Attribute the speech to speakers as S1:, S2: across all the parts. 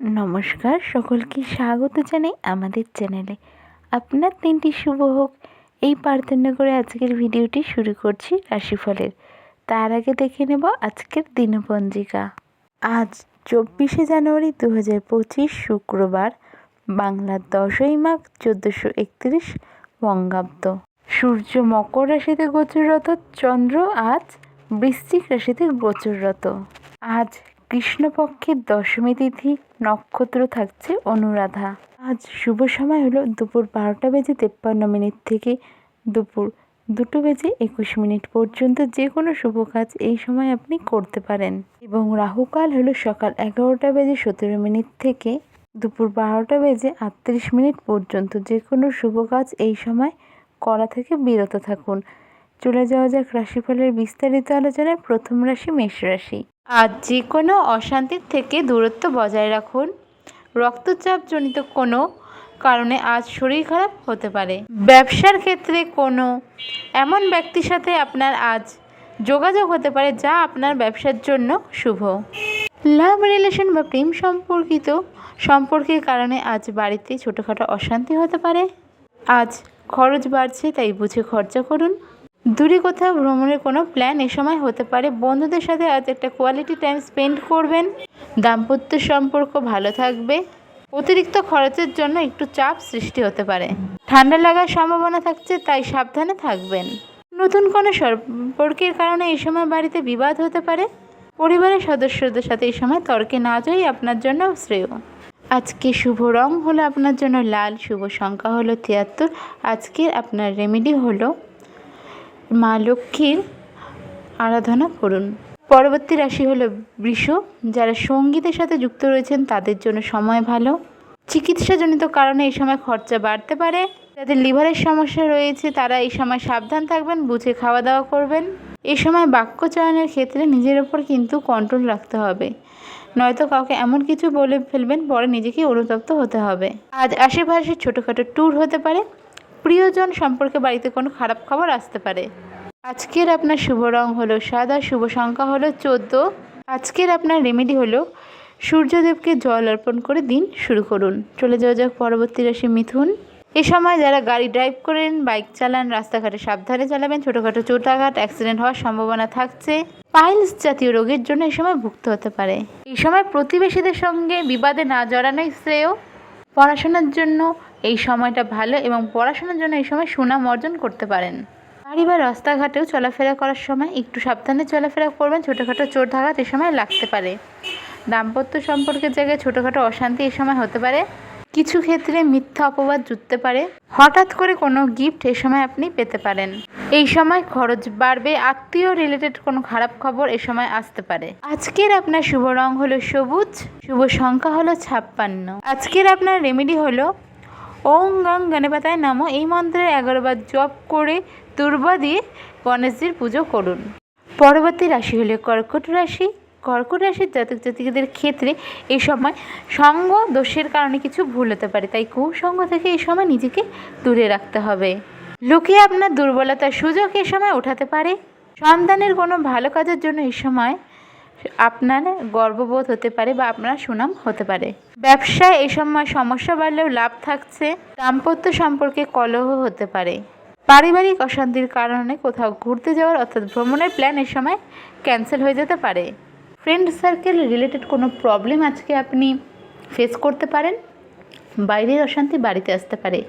S1: নমস্কার, সকলকে স্বাগত জানাই আমাদের চ্যানেলে। আপনার দিনটি শুভ হোক। এই প্রার্থনা করে আজকের ভিডিওটি শুরু করছি রাশিফলের। তার আগে দেখে নেব আজকের দিনপঞ্জিকা। আজ চব্বিশে জানুয়ারি দু হাজার পঁচিশ শুক্রবার, বাংলার দশই মাঘ চোদ্দোশো একত্রিশ বঙ্গাব্দ। সূর্য মকর রাশিতে গোচররত চন্দ্র আজ বৃশ্চিক রাশিতে গোচররত আজ কৃষ্ণপক্ষের দশমী তিথি নক্ষত্র থাকছে অনুরাধা। আজ শুভ সময় হলো দুপুর বারোটা বেজে তেপ্পান্ন মিনিট থেকে দুপুর দুটো বেজে একুশ মিনিট পর্যন্ত যে কোনো শুভ কাজ এই সময় আপনি করতে পারেন। এবং রাহুকাল হলো সকাল এগারোটা বেজে সতেরো মিনিট থেকে দুপুর বারোটা বেজে আটত্রিশ মিনিট পর্যন্ত যে কোনো শুভ কাজ এই সময় করা থেকে বিরত থাকুন। চলে যাওয়া যাক রাশিফলের বিস্তারিত আলোচনায় প্রথম রাশি মেষ রাশি। আজ যে কোনো অশান্তির থেকে দূরত্ব বজায় রাখুন। রক্তচাপজনিত কোনো কারণে আজ শরীর খারাপ হতে পারে। ব্যবসার ক্ষেত্রে কোনো এমন ব্যক্তির সাথে আপনার আজ যোগাযোগ হতে পারে যা আপনার ব্যবসার জন্য শুভ। লাভ রিলেশন বা প্রেম সম্পর্কিত সম্পর্কের কারণে আজ বাড়িতে ছোটোখাটো অশান্তি হতে পারে। আজ খরচ বাড়ছে, তাই বুঝে খরচা করুন। দূরে কোথাও ভ্রমণের কোনো প্ল্যান এ সময় হতে পারে। বন্ধুদের সাথে আজ একটা কোয়ালিটি টাইম স্পেন্ড করবেন। দাম্পত্য সম্পর্ক ভালো থাকবে। অতিরিক্ত খরচের জন্য একটু চাপ সৃষ্টি হতে পারে। ঠান্ডা লাগার সম্ভাবনা থাকছে, তাই সাবধানে থাকবেন। নতুন কোনো সম্পর্কের কারণে এই সময় বাড়িতে বিবাদ হতে পারে। পরিবারের সদস্যদের সাথে এই সময় তর্কে না যাই আপনার জন্য শ্রেয়। আজকে শুভ রং হলো আপনার জন্য লাল, শুভ সংখ্যা হলো তিয়াত্তর। আজকের আপনার রেমেডি হলো মা লক্ষ্মীর আরাধনা করুন। পরবর্তী রাশি হলো বৃষ, যারা সঙ্গীতের সাথে যুক্ত রয়েছেন, তাদের জন্য সময় ভালো। চিকিৎসাজনিত কারণে এই সময় খরচা বাড়তে পারে। যাদের লিভারের সমস্যা রয়েছে, তারা এই সময় সাবধান থাকবেন, বুঝে খাওয়া দাওয়া করবেন। এই সময় বাক্য চয়নের ক্ষেত্রে নিজের ওপর কিন্তু কন্ট্রোল রাখতে হবে। নয়তো কাউকে এমন কিছু বলে ফেলবেন, পরে নিজেকে অনুতপ্ত হতে হবে। আজ আশেপাশে ছোটোখাটো ট্যুর হতে পারে। প্রিয়জন সম্পর্কে বাড়িতে কোনো খারাপ খবর আসতে পারে। আজকের আপনার শুভ রং হলো সাদা, শুভ সংখ্যা হলো চোদ্দ। আজকের আপনার রেমেডি হলো সূর্যদেবকে জল অর্পণ করে দিন, শুরু করুন। চলে যাওয়া যাক পরবর্তী রাশি মিথুন। এ সময় যারা গাড়ি ড্রাইভ করেন বাইক চালান, রাস্তাঘাটে সাবধানে চালাবেন, ছোটোখাটো চোটাঘাট অ্যাক্সিডেন্ট হওয়ার সম্ভাবনা থাকছে। পাইলস জাতীয় রোগের জন্য এ সময় ভুগতে হতে পারে। এই সময় প্রতিবেশীদের সঙ্গে বিবাদে না জড়ানোই শ্রেয়। পড়াশোনার জন্য এই সময়টা ভালো এবং পড়াশোনার জন্য এই সময় সুনাম অর্জন করতে পারেন। বাড়ি বা রাস্তাঘাটেও চলাফেরা করার সময় একটু সাবধানে চলাফেরা করবেন, ছোটোখাটো চোট আঘাত এ সময় লাগতে পারে। দাম্পত্য সম্পর্কের জায়গায় ছোটোখাটো অশান্তি এ সময় হতে পারে। কিছু ক্ষেত্রে মিথ্যা অপবাদ জুটতে পারে। হঠাৎ করে কোনো গিফট এ সময় আপনি পেতে পারেন। এই সময় খরচ বাড়বে, আত্মীয় রিলেটেড কোনো খারাপ খবর এ সময় আসতে পারে। আজকের আপনার শুভ রং হলো সবুজ, শুভ সংখ্যা হলো ছাপ্পান্ন। আজকের আপনার রেমেডি হলো ওং গং গণপতায় নামো। এই মন্ত্রের এগারোবার জপ করে দুর্বা দিয়ে গণেশজির পুজো করুন। পরবর্তী রাশি হলো কর্কট রাশি। কর্কট রাশির জাতক জাতিকাদের ক্ষেত্রে এই সময় সঙ্গ দোষের কারণে কিছু ভুল হতে পারে, তাই কুসঙ্গ থেকে এই সময় নিজেকে দূরে রাখতে হবে। লোকে আপনার দুর্বলতার সুযোগ এ সময় ওঠাতে পারে। সন্তানের কোনো ভালো কাজের জন্য এই সময় আপনার গর্ববোধ হতে পারে বা আপনার সুনাম হতে পারে। ব্যবসায় এই সময় সমস্যা বাড়লেও লাভ থাকছে, দাম্পত্য সম্পর্কে কলহ হতে পারে। পারিবারিক অশান্তির কারণে কোথাও ঘুরতে যাওয়ার অর্থাৎ ভ্রমণের প্ল্যান এ সময় ক্যান্সেল হয়ে যেতে পারে। ফ্রেন্ড সার্কেল রিলেটেড কোনো প্রবলেম আজকে আপনি ফেস করতে পারেন? বাইরের অশান্তি বাড়িতে আসতে পারে।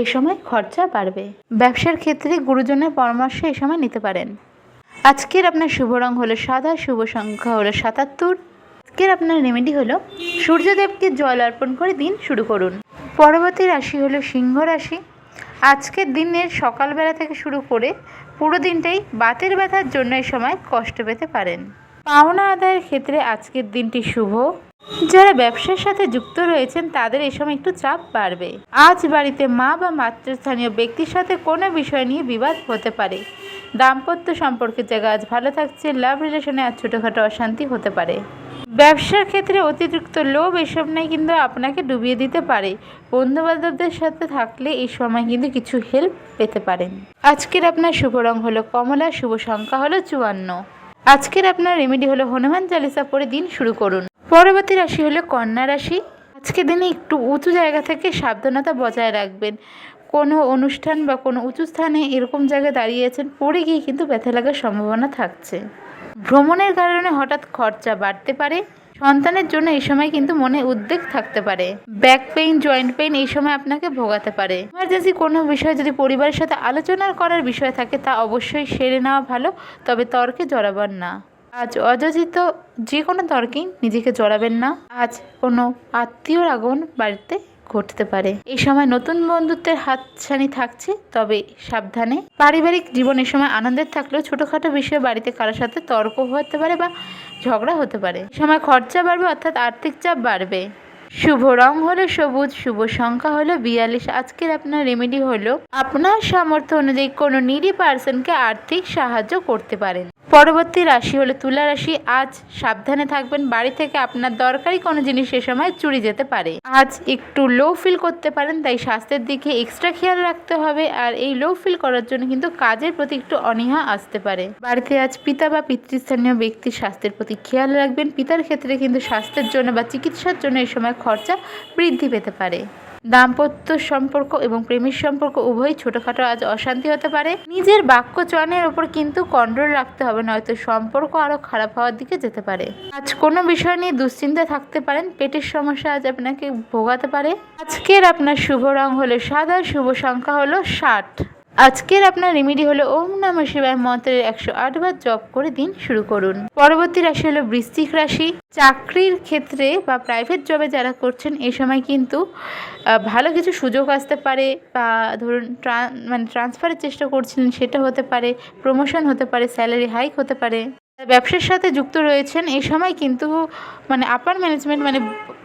S1: এই সময় খরচা বাড়বে। ব্যবসার ক্ষেত্রে গুরুজনের পরামর্শ এই সময় নিতে পারেন। আজকের আপনার শুভ রং হলো সাদা, শুভ সংখ্যা হলো সাতাত্তর। আজকের আপনার রেমেডি হলো সূর্যদেবকে জল অর্পণ করে দিন শুরু করুন। পরবর্তী রাশি হলো সিংহ রাশি। আজকের দিনের সকালবেলা থেকে শুরু করে পুরো দিনটাই বাতের ব্যথার জন্য এই সময় কষ্ট পেতে পারেন। পাওনা আদায়ের ক্ষেত্রে আজকের দিনটি শুভ। যারা ব্যবসার সাথে যুক্ত রয়েছেন, তাদের এই সময় একটু চাপ বাড়বে। আজ বাড়িতে মা বা মাতৃস্থানীয় ব্যক্তির সাথে কোনো বিষয় নিয়ে বিবাদ হতে পারে। দাম্পত্য সম্পর্কের জায়গা আজ ভালো থাকছে, লাভ রিলেশনে আজ ছোটোখাটো অশান্তি হতে পারে। ব্যবসার ক্ষেত্রে অতিরিক্ত লোভ এসব নেই, কিন্তু আপনাকে ডুবিয়ে দিতে পারে। বন্ধু বান্ধবদের সাথে থাকলে এই সময় কিন্তু কিছু হেল্প পেতে পারেন। আজকের আপনার শুভ রং হলো কমলা, শুভ সংখ্যা হলো চুয়ান্ন। আজকের আপনার রেমেডি হলো হনুমান চালিসা পরে দিন শুরু করুন। পরবর্তী রাশি হলো কন্যা রাশি। আজকে দিনে একটু উঁচু জায়গা থেকে সাবধানতা বজায় রাখবেন। কোনো অনুষ্ঠান বা কোনো উঁচু স্থানে এরকম জায়গায় দাঁড়িয়ে আছেন, পড়ে গিয়ে কিন্তু ব্যথা লাগার সম্ভাবনা থাকছে। ভ্রমণের কারণে হঠাৎ খরচা বাড়তে পারে। সন্তানের জন্য এই সময় কিন্তু মনে উদ্বেগ থাকতে পারে। ব্যাক পেইন জয়েন্ট পেইন এই সময় আপনাকে ভোগাতে পারে। ইমার্জেন্সি কোনো বিষয় যদি পরিবারের সাথে আলোচনা করার বিষয় থাকে, তা অবশ্যই সেরে নেওয়া ভালো, তবে তর্কে জড়াবার না। আজ অযোজিত যে কোনো তর্কেই নিজেকে জড়াবেন না। আজ কোনো আত্মীয়র আগমন বাড়িতে ঘটতে পারে। এই সময় নতুন বন্ধুত্বের হাতছানি থাকছে, তবে সাবধানে। পারিবারিক জীবন এই সময় আনন্দের থাকলেও ছোটোখাটো বিষয়ে বাড়িতে কারোর সাথে তর্ক হতে পারে বা ঝগড়া হতে পারে। সময় খরচা বাড়বে, অর্থাৎ আর্থিক চাপ বাড়বে। শুভ রং হলো সবুজ, শুভ সংখ্যা হলো বিয়াল্লিশ। আজকের আপনার রেমেডি হলো, আপনার সামর্থ্য অনুযায়ী কোনো নিডি পার্সনকে আর্থিক সাহায্য করতে পারেন। পরবর্তী রাশি হলো তুলা রাশি। আজ সাবধানে থাকবেন, বাড়ি থেকে আপনার দরকারি কোনো জিনিস সে সময় চুরি যেতে পারে। আজ একটু লো ফিল করতে পারেন, তাই স্বাস্থ্যের দিকে এক্সট্রা খেয়াল রাখতে হবে। আর এই লো ফিল করার জন্য কিন্তু কাজের প্রতি একটু অনীহা আসতে পারে। বাড়িতে আজ পিতা বা পিতৃস্থানীয় ব্যক্তির স্বাস্থ্যের প্রতি খেয়াল রাখবেন। পিতার ক্ষেত্রে কিন্তু স্বাস্থ্যের জন্য বা চিকিৎসার জন্য এই সময় খরচা বৃদ্ধি পেতে পারে। দাম্পত্য সম্পর্ক এবং প্রেমের সম্পর্ক উভয়ই ছোটোখাটো আজ অশান্তি হতে পারে। নিজের বাক্য চয়নের ওপর কিন্তু কন্ট্রোল রাখতে হবে, নয়তো সম্পর্ক আরও খারাপ হওয়ার দিকে যেতে পারে। আজ কোনো বিষয় নিয়ে দুশ্চিন্তা থাকতে পারেন, পেটের সমস্যা আজ আপনাকে ভোগাতে পারে। আজকের আপনার শুভ রং হলো সাদা, শুভ সংখ্যা হলো ষাট। আজকের আপনার রেমেডি হলো ওম নম শিবায় মন্ত্রের একশো আটবার জপ করে দিন শুরু করুন। পরবর্তী রাশি হলো বৃশ্চিক রাশি। চাকরির ক্ষেত্রে বা প্রাইভেট জবে যারা করছেন এই সময় কিন্তু ভালো কিছু সুযোগ আসতে পারে বা ধরুন মানে ট্রান্সফারের চেষ্টা করছিলেন সেটা হতে পারে প্রমোশন হতে পারে স্যালারি হাইক হতে পারে। ব্যবসার সাথে যুক্ত রয়েছেন এই সময় কিন্তু মানে আপার ম্যানেজমেন্ট মানে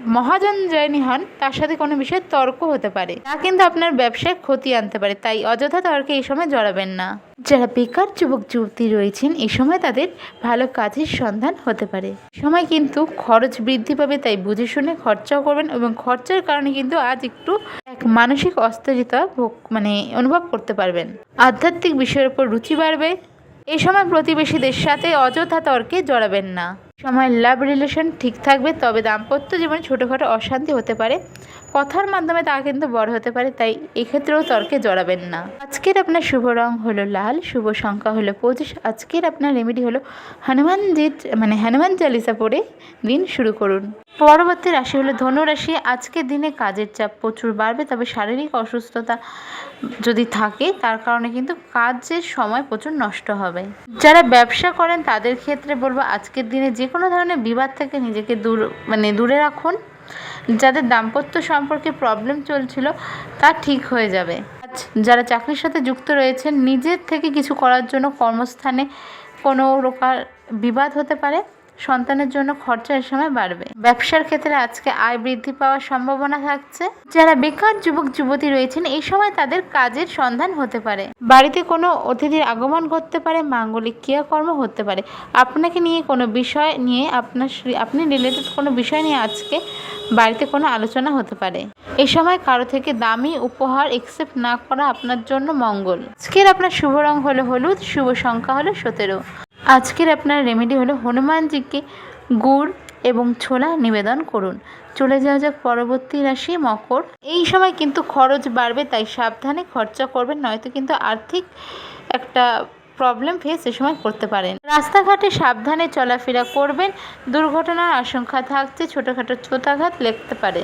S1: মহাজন জয়নি হন তার সাথে কোনো বিষয়ে তর্ক হতে পারে। তা কিন্তু আপনার ব্যবসায় ক্ষতি আনতে পারে, তাই অযথা তর্কে এই সময় জড়াবেন না। যারা বেকার যুবক যুবতী রয়েছেন, এই সময় তাদের ভালো কাজের সন্ধান হতে পারে। সময় কিন্তু খরচ বৃদ্ধি পাবে, তাই বুঝে শুনে খরচাও করবেন এবং খরচার কারণে কিন্তু আজ একটু এক মানসিক অস্থিরতা ভোগ- মানে অনুভব করতে পারবেন। আধ্যাত্মিক বিষয়ের উপর রুচি বাড়বে। এই সময় প্রতিবেশীদের সাথে অযথা তর্কে জড়াবেন না। সময় লাভ রিলেশন ঠিক থাকবে, তবে দাম্পত্য জীবনে ছোটোখাটো অশান্তি হতে পারে। কথার মাধ্যমে তা কিন্তু বড় হতে পারে, তাই এক্ষেত্রেও তর্কে জড়াবেন না। আজকের আপনার শুভ রং হলো লাল, শুভ সংখ্যা হলো পঁচিশ। আজকের আপনার রেমেডি হলো হনুমানজির মানে হনুমান চালিসা পড়ে দিন শুরু করুন। পরবর্তী রাশি হলো ধনু রাশি। আজকের দিনে কাজের চাপ প্রচুর বাড়বে, তবে শারীরিক অসুস্থতা যদি থাকে, তার কারণে কিন্তু কাজের সময় প্রচুর নষ্ট হবে। যারা ব্যবসা করেন, তাদের ক্ষেত্রে বলব আজকের দিনে যে কোনো ধরনের বিবাদ থেকে নিজেকে দূর মানে দূরে রাখুন। যাদের দাম্পত্য সম্পর্কে প্রবলেম চলছিল, তা ঠিক হয়ে যাবে। যারা চাকরির সাথে যুক্ত রয়েছেন, নিজের থেকে কিছু করার জন্য কর্মস্থানে কোনো প্রকার বিবাদ হতে পারে। সন্তানের জন্য খরচা এ সময় বাড়বে। ব্যবসার ক্ষেত্রে আজকে আয় বৃদ্ধি পাওয়ার সম্ভাবনা থাকছে। যারা বেকার যুবক, যুবতী রয়েছেন, এই সময় তাদের কাজের সন্ধান হতে পারে। বাড়িতে কোনো অতিথির আগমন ঘটতে পারে, মাঙ্গলিক ক্রিয়াকর্ম হতে পারে। আপনাকে নিয়ে কোনো বিষয় নিয়ে আপনার আপনি রিলেটেড কোনো বিষয় নিয়ে আজকে বাড়িতে কোনো আলোচনা হতে পারে। এই সময় কারও থেকে দামি উপহার একসেপ্ট না করা আপনার জন্য মঙ্গল। আজকের আপনার শুভ রং হলো হলুদ, শুভ সংখ্যা হলো সতেরো। আজকের আপনার রেমেডি হলো হনুমানজিকে গুড় এবং ছোলা নিবেদন করুন। চলে যাওয়া যাক পরবর্তী রাশি, মকর। এই সময় কিন্তু খরচ বাড়বে, তাই সাবধানে খরচা করবেন, নয়তো কিন্তু আর্থিক একটা প্রবলেম ফেস এ সময় করতে পারেন। রাস্তাঘাটে সাবধানে চলাফেরা করবেন, দুর্ঘটনার আশঙ্কা থাকছে, ছোটোখাটো ছোটাঘাত লেগতে পারে।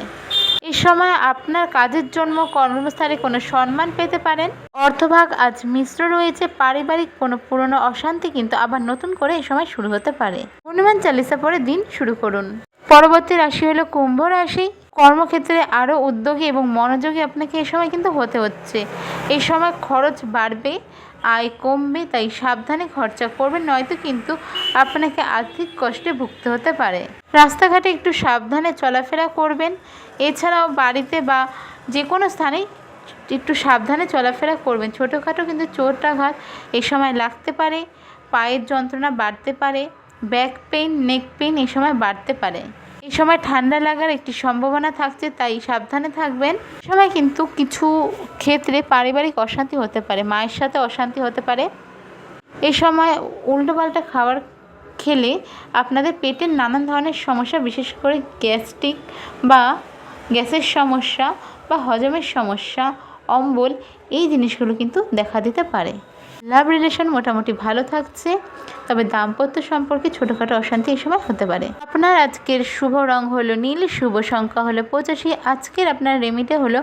S1: এই সময় আপনার কাজের জন্য কর্মস্থলে কোনো সম্মান পেতে পারেন? অর্থভাগ আজ মিশ্র রয়েছে, পারিবারিক কোনো পুরনো অশান্তি কিন্তু আবার নতুন করে এই সময় শুরু হতে পারে। হনুমান চালিসা পরে দিন শুরু করুন। পরবর্তী রাশি হলো কুম্ভ রাশি। কর্মক্ষেত্রে আরও উদ্যোগী এবং মনোযোগী আপনাকে এ সময় কিন্তু হতে হচ্ছে। এই সময় খরচ বাড়বে আয় কমবে, তাই সাবধানে খরচা করবেন, নয়তো কিন্তু আপনাকে আর্থিক কষ্টে ভুগতে হতে পারে। রাস্তাঘাটে একটু সাবধানে চলাফেরা করবেন। এছাড়াও বাড়িতে বা যে কোনো স্থানেই একটু সাবধানে চলাফেরা করবেন। ছোটোখাটো কিন্তু চোটাঘাত এই সময় লাগতে পারে, পায়ের যন্ত্রণা বাড়তে পারে, ব্যাক পেইন, নেক পেইন এ সময় বাড়তে পারে। সময় ঠান্ডা লাগার একটি সম্ভাবনা থাকছে, তাই সাবধানে থাকবেন। সময় কিন্তু কিছু ক্ষেত্রে পারিবারিক অশান্তি হতে পারে, মায়ের সাথে অশান্তি হতে পারে। এ সময় উল্টোপাল্টা খাবার খেলে আপনাদের পেটের নানান ধরনের সমস্যা, বিশেষ করে গ্যাস্ট্রিক বা গ্যাসের সমস্যা বা হজমের সমস্যা, অম্বল, এই জিনিসগুলো কিন্তু দেখা দিতে পারে। লাভ রিলেশন মোটামুটি ভালো থাকছে, তবে দাম্পত্য সম্পর্কে ছোটোখাটো অশান্তি এই সময় হতে পারে। আপনার আজকের শুভ রং হলো নীল, শুভ সংখ্যা হলো পঁচাশি। আজকের আপনার রেমিটে হলো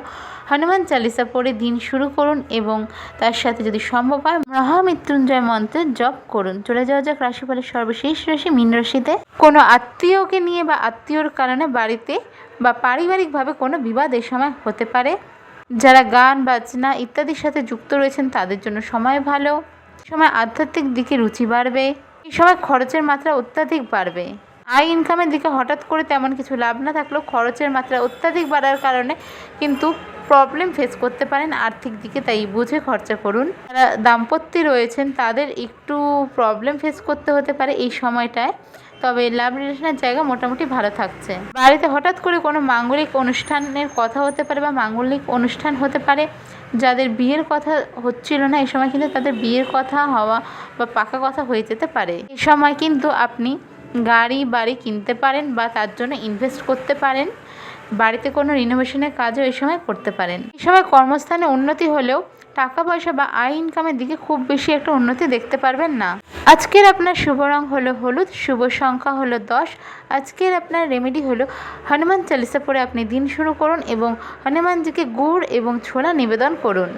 S1: হনুমান চালিসা পড়ে দিন শুরু করুন এবং তার সাথে যদি সম্ভব হয় মহামৃত্যুঞ্জয় মন্ত্রের জপ করুন। চলে যাওয়া যাক রাশিফলের সর্বশেষ রাশি, মীন রাশিতে। কোনো আত্মীয়কে নিয়ে বা আত্মীয়র কারণে বাড়িতে বা পারিবারিকভাবে কোনো বিবাদ এই সময় হতে পারে। যারা গান, বাজনা ইত্যাদির সাথে যুক্ত রয়েছেন, তাদের জন্য সময় ভালো। সময় আধ্যাত্মিক দিকে রুচি বাড়বে। এই সময় খরচের মাত্রা অত্যাধিক বাড়বে। আয় ইনকামের দিকে হঠাৎ করে তেমন কিছু লাভ না থাকলেও খরচের মাত্রা অত্যাধিক বাড়ার কারণে কিন্তু প্রবলেম ফেস করতে পারেন আর্থিক দিকে, তাই বুঝে খরচা করুন। যারা দাম্পত্যে রয়েছেন, তাদের একটু প্রবলেম ফেস করতে হতে পারে এই সময়টায়। তবে লাভ রিলেশনের জায়গা মোটামুটি ভালো থাকছে। বাড়িতে হঠাৎ করে কোনো মাঙ্গলিক অনুষ্ঠানের কথা হতে পারে বা মাঙ্গলিক অনুষ্ঠান হতে পারে, যাদের বিয়ের কথা হচ্ছিল না এই সময় কিন্তু তাদের বিয়ের কথা হওয়া বা পাকা কথা হয়ে যেতে পারে। এই সময় কিন্তু আপনি গাড়ি, বাড়ি কিনতে পারেন বা তার জন্য ইনভেস্ট করতে পারেন, বাড়িতে কোনো রিনোভেশনের কাজও এই সময় করতে পারেন। এই সময় কর্মস্থানে উন্নতি হলেও টাকা পয়সা বা আয় ইনকামের দিকে খুব বেশি একটা উন্নতি দেখতে পারবেন না। আজকের আপনার শুভ রং হলো হলুদ, শুভ সংখ্যা হলো দশ। আজকের আপনার রেমেডি হলো হনুমান চালিসা পরে আপনি দিন শুরু করুন এবং হনুমানজিকে গুড় এবং ছোলা নিবেদন করুন।